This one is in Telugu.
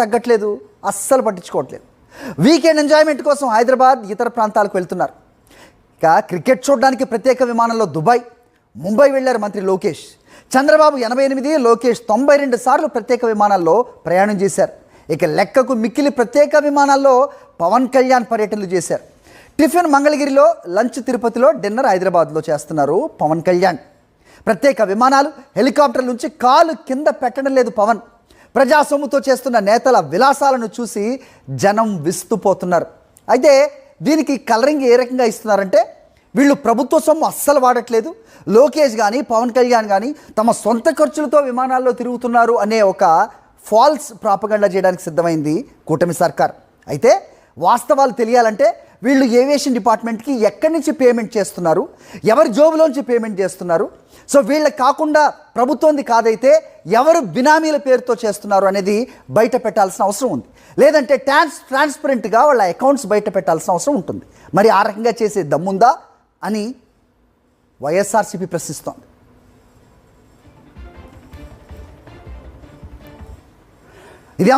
తగ్గట్లేదు అస్సలు పట్టించుకోవట్లేదు. వీకెండ్ ఎంజాయ్మెంట్ కోసం హైదరాబాద్ ఇతర ప్రాంతాలకు వెళ్తున్నారు. ఇక క్రికెట్ చూడడానికి ప్రత్యేక విమానంలో దుబాయ్ ముంబై వెళ్ళారు మంత్రి లోకేష్. చంద్రబాబు ఎనభై ఎనిమిది లోకేష్ తొంభై రెండు సార్లు ప్రత్యేక విమానాల్లో ప్రయాణం చేశారు. ఇక లెక్కకు మిక్కిలి ప్రత్యేక విమానాల్లో పవన్ కళ్యాణ్ పర్యటనలు చేశారు. టిఫిన్ మంగళగిరిలో లంచ్ తిరుపతిలో డిన్నర్ హైదరాబాద్లో చేస్తున్నారు పవన్ కళ్యాణ్. ప్రత్యేక విమానాలు హెలికాప్టర్ నుంచి కాలు కింద పెట్టడం లేదు పవన్. ప్రజా సొమ్ముతో చేస్తున్న నేతల విలాసాలను చూసి జనం విస్తుపోతున్నారు. అయితే దీనికి కలరింగ్ ఏ రకంగా ఇస్తున్నారంటే వీళ్ళు ప్రభుత్వ సొమ్ము అస్సలు వాడట్లేదు. లోకేష్ కానీ పవన్ కళ్యాణ్ కానీ తమ సొంత ఖర్చులతో విమానాల్లో తిరుగుతున్నారు అనే ఒక ఫాల్స్ ప్రాపగండా చేయడానికి సిద్ధమైంది కూటమి సర్కార్. అయితే వాస్తవాలు తెలియాలంటే వీళ్ళు ఏవియేషన్ డిపార్ట్మెంట్కి ఎక్కడి నుంచి పేమెంట్ చేస్తున్నారు? ఎవరి జోబులోంచి పేమెంట్ చేస్తున్నారు? సో వీళ్ళకి కాకుండా ప్రభుత్వంది కాదైతే ఎవరు బినామీల పేరుతో చేస్తున్నారు అనేది బయట పెట్టాల్సిన అవసరం ఉంది. లేదంటే ట్రాన్స్ ట్రాన్స్పరెంట్గా వాళ్ళ అకౌంట్స్ బయట పెట్టాల్సిన అవసరం ఉంటుంది. మరి ఆ రకంగా చేసే దమ్ముందా అని వైఎస్ఆర్సీపీ ప్రశ్నిస్తోంది. ఇది